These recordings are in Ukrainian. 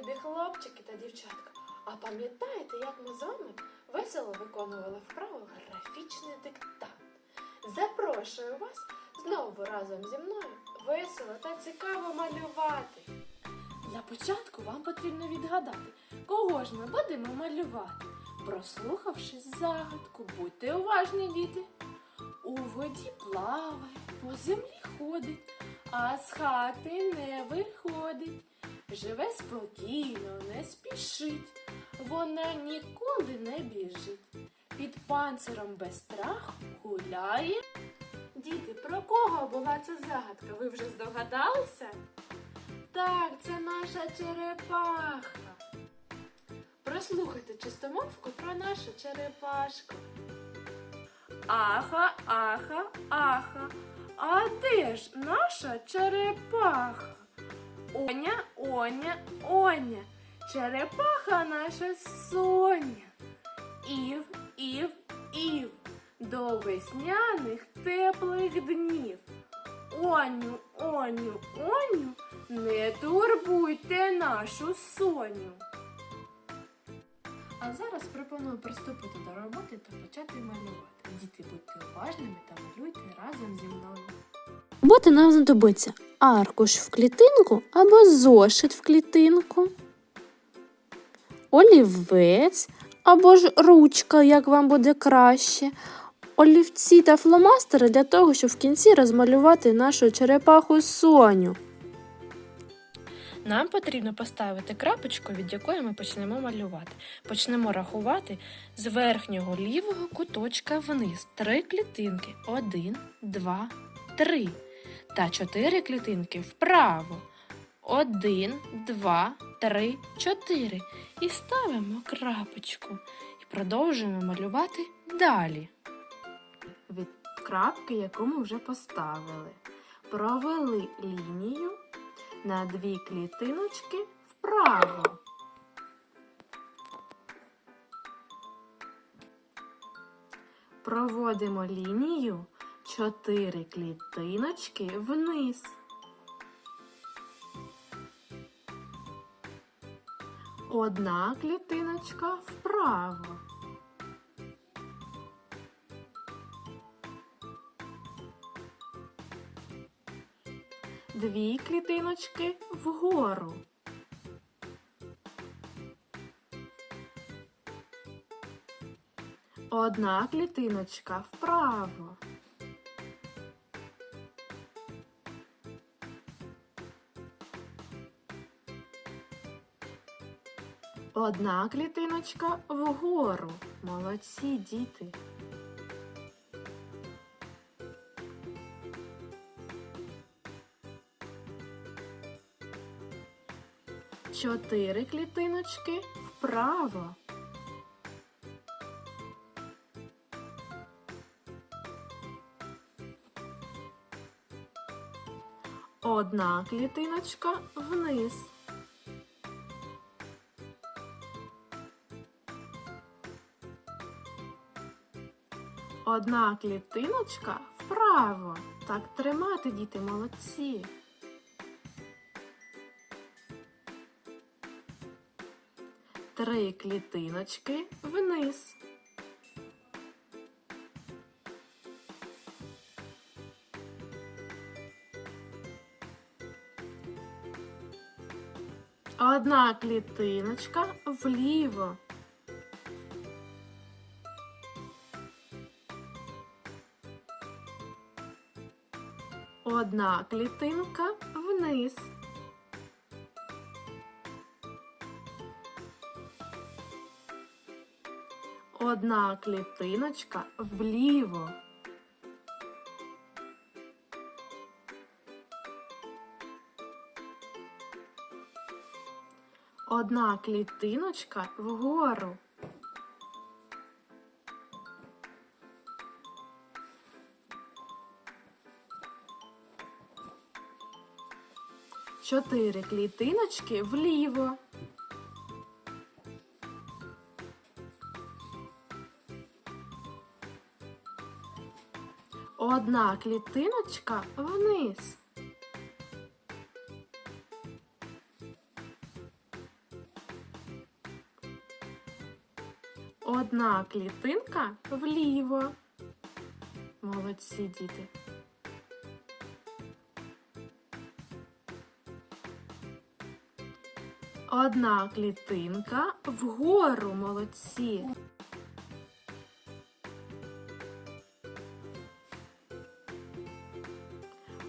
любі хлопчики та дівчатка. А пам'ятаєте, як ми з вами весело виконували вправу графічний диктант? Запрошую вас знову разом зі мною весело та цікаво малювати. Для початку вам потрібно відгадати, кого ж ми будемо малювати. Прослухавши загадку, будьте уважні, діти. У воді плаває, по землі ходить, а з хати не виходить. Живе спокійно, не спішить, вона ніколи не біжить. Під панциром без страху гуляє. Діти, про кого була ця загадка? Ви вже здогадалися? Так, це наша черепаха. Прослухайте чистомовку про нашу черепашку. Аха, аха, аха. А де ж наша черепаха? Оня, оня, оня. Черепаха наша соня. Ів, ів, ів. До весняних теплих днів. Оню, оню, оню, не турбуйте нашу соню. А зараз пропоную приступити до роботи та почати малювати. Діти, будьте уважними та малюйте разом зі мною. Роботи нам знадобиться аркуш в клітинку або зошит в клітинку, олівець або ж ручка, як вам буде краще, олівці та фломастери для того, щоб в кінці розмалювати нашу черепаху Соню. Нам потрібно поставити крапочку, від якої ми почнемо малювати. Почнемо рахувати з верхнього лівого куточка вниз. Три клітинки. Один, два, три. Та чотири клітинки вправо. Один, два, три, чотири. І ставимо крапочку. І продовжуємо малювати далі. Від крапки, яку ми вже поставили. Провели лінію на дві клітиночки вправо. Проводимо лінію чотири клітиночки вниз. Одна клітиночка вправо. Дві клітиночки вгору. Одна клітиночка вправо. Одна клітиночка вгору. Молодці діти. Чотири клітиночки вправо. Одна клітиночка вниз. Одна клітиночка вправо. Так тримати, діти, молодці. Три клітиночки вниз. Одна клітиночка вліво. Одна клітинка вниз. Одна клітиночка вліво. Одна клітиночка вгору. Чотири клітиночки вліво. Одна клітиночка вниз. Одна клітинка вліво. Молодці діти. Одна клітинка вгору, молодці.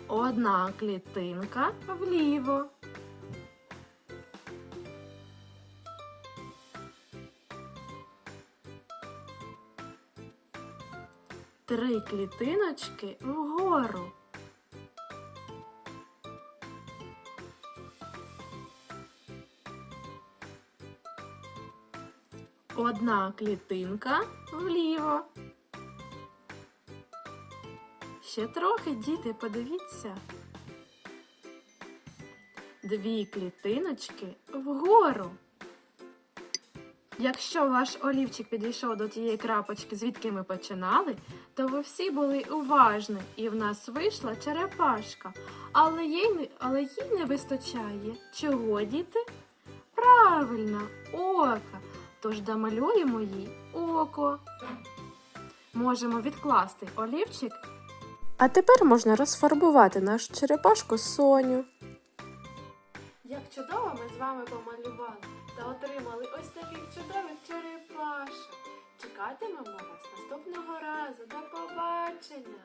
Одна клітинка вліво. Три клітиночки вгору. Одна клітинка вліво. Ще трохи, діти, подивіться. Дві клітиночки вгору. Якщо ваш олівчик підійшов до тієї крапочки, звідки ми починали, то ви всі були уважні, і в нас вийшла черепашка. Але їй але їй не вистачає. Чого, діти? Правильно, ока. Тож домалюємо їй око. Можемо відкласти олівчик А тепер можна розфарбувати нашу черепашку Соню. Як чудово ми з вами помалювали та отримали ось таких чудових черепашок. Чекатимемо вас наступного разу. До побачення!